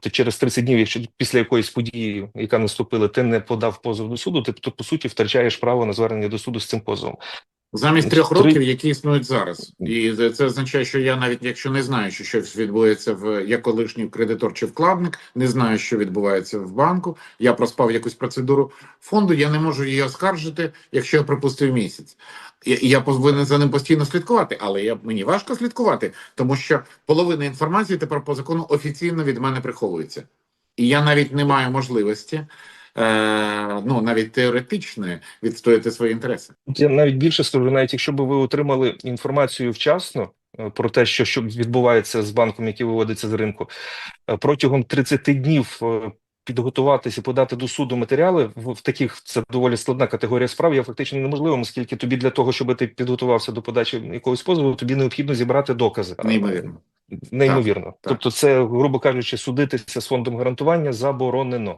ти через 30 днів, якщо після якоїсь події, яка наступила, ти не подав позов до суду, ти то по суті втрачаєш право на звернення до суду з цим позовом. Замість трьох років, які існують зараз, і це означає, що я навіть якщо не знаю, що щось відбувається в як колишній кредитор чи вкладник, не знаю, що відбувається в банку. Я проспав якусь процедуру фонду. Я не можу її оскаржити, якщо я пропустив місяць. Я, я повинен за ним постійно слідкувати, але я мені важко слідкувати, тому що половина інформації тепер по закону офіційно від мене приховується, і я навіть не маю можливості. Е, ну навіть теоретичної відстояти свої інтереси. Я навіть більше скажу, навіть якщо б ви отримали інформацію вчасно е, про те, що, що відбувається з банком, який виводиться з ринку, е, протягом 30 днів підготуватися, подати до суду матеріали в, в таких це доволі складна категорія справ. Є фактично неможливим, оскільки тобі для того, щоб ти підготувався до подачі якогось позову, тобі необхідно зібрати докази. Неймовірно. Неймовірно. Так, так. Тобто, це, грубо кажучи, судитися з фондом гарантування заборонено.